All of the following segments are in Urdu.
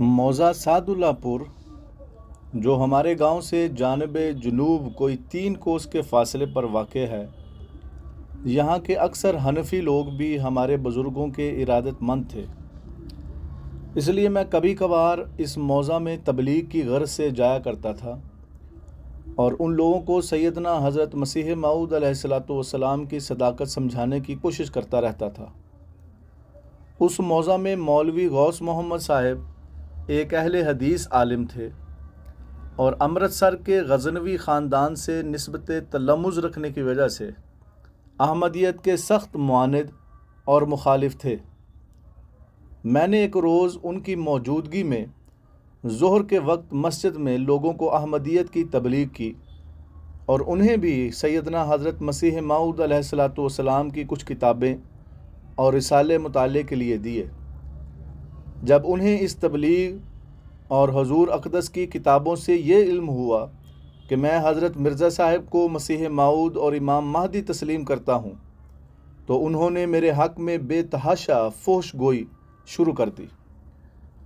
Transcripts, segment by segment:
موضع سعد اللہ پور جو ہمارے گاؤں سے جانب جنوب کوئی تین کوس کے فاصلے پر واقع ہے، یہاں کے اکثر حنفی لوگ بھی ہمارے بزرگوں کے ارادت مند تھے۔ اس لیے میں کبھی کبھار اس موضع میں تبلیغ کی غرض سے جایا کرتا تھا اور ان لوگوں کو سیدنا حضرت مسیح معود علیہ السلاۃ والسلام کی صداقت سمجھانے کی کوشش کرتا رہتا تھا۔ اس موضع میں مولوی غوث محمد صاحب ایک اہل حدیث عالم تھے اور امرتسر کے غزنوی خاندان سے نسبت تلمز رکھنے کی وجہ سے احمدیت کے سخت معاند اور مخالف تھے۔ میں نے ایک روز ان کی موجودگی میں ظہر کے وقت مسجد میں لوگوں کو احمدیت کی تبلیغ کی اور انہیں بھی سیدنا حضرت مسیح معود علیہ السلاۃ والسلام کی کچھ کتابیں اور رسالے مطالعے کے لیے دیے۔ جب انہیں اس تبلیغ اور حضور اقدس کی کتابوں سے یہ علم ہوا کہ میں حضرت مرزا صاحب کو مسیح معود اور امام مہدی تسلیم کرتا ہوں، تو انہوں نے میرے حق میں بے تحاشا فوش گوئی شروع کر دی۔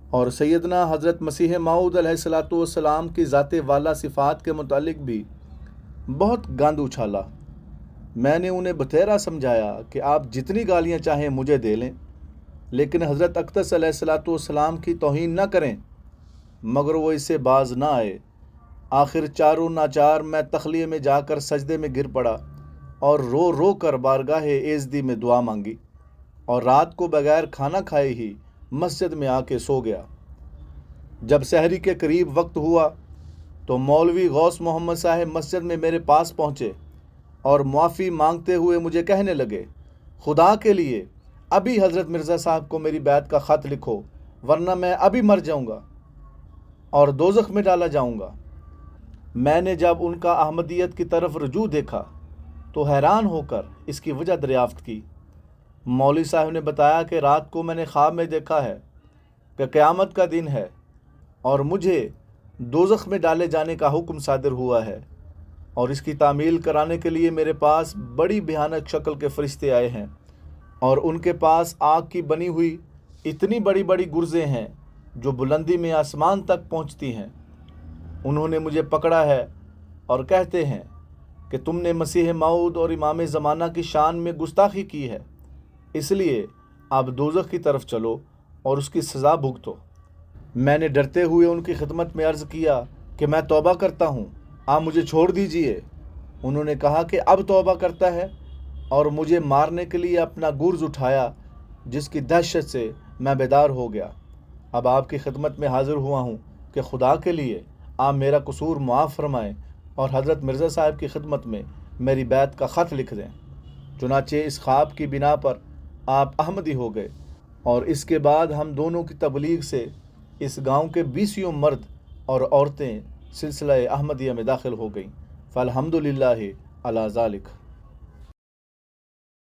اور سیدنا حضرت مسیح معود علیہ السلاۃ والسلام کی ذات والا صفات کے متعلق بھی بہت گاند اچھالا۔ میں نے انہیں بتیرا سمجھایا کہ آپ جتنی گالیاں چاہیں مجھے دے لیں۔ لیکن حضرت اقدس علیہ السلاۃ والسلام کی توہین نہ کریں، مگر وہ اس سے باز نہ آئے۔ آخر چاروں ناچار میں تخلیے میں جا کر سجدے میں گر پڑا اور رو رو کر بارگاہ ایزدی میں دعا مانگی اور رات کو بغیر کھانا کھائے ہی مسجد میں آ کے سو گیا۔ جب سحری کے قریب وقت ہوا تو مولوی غوث محمد صاحب مسجد میں میرے پاس پہنچے اور معافی مانگتے ہوئے مجھے کہنے لگے، خدا کے لیے ابھی حضرت مرزا صاحب کو میری بیت کا خط لکھو، ورنہ میں ابھی مر جاؤں گا اور دوزخ میں ڈالا جاؤں گا۔ میں نے جب ان کا احمدیت کی طرف رجوع دیکھا تو حیران ہو کر اس کی وجہ دریافت کی۔ مولوی صاحب نے بتایا کہ رات کو میں نے خواب میں دیکھا ہے کہ قیامت کا دن ہے اور مجھے دوزخ میں ڈالے جانے کا حکم صادر ہوا ہے اور اس کی تعمیل کرانے کے لیے میرے پاس بڑی بھیانک شکل کے فرشتے آئے ہیں۔ اور ان کے پاس آگ کی بنی ہوئی اتنی بڑی بڑی گرزیں ہیں جو بلندی میں آسمان تک پہنچتی ہیں۔ انہوں نے مجھے پکڑا ہے اور کہتے ہیں کہ تم نے مسیح معود اور امام زمانہ کی شان میں گستاخی کی ہے۔ اس لیے آپ دوزخ کی طرف چلو اور اس کی سزا بھگتو۔ میں نے ڈرتے ہوئے ان کی خدمت میں عرض کیا کہ میں توبہ کرتا ہوں، آپ مجھے چھوڑ دیجیے۔ انہوں نے کہا کہ اب توبہ کرتا ہے۔ اور مجھے مارنے کے لیے اپنا گرز اٹھایا، جس کی دہشت سے میں بیدار ہو گیا۔ اب آپ کی خدمت میں حاضر ہوا ہوں کہ خدا کے لیے آپ میرا قصور معاف فرمائیں اور حضرت مرزا صاحب کی خدمت میں میری بیت کا خط لکھ دیں۔ چنانچہ اس خواب کی بنا پر آپ احمدی ہو گئے اور اس کے بعد ہم دونوں کی تبلیغ سے اس گاؤں کے بیسیوں مرد اور عورتیں سلسلہ احمدیہ میں داخل ہو گئیں۔ فالحمد للہ اللہ ذالک۔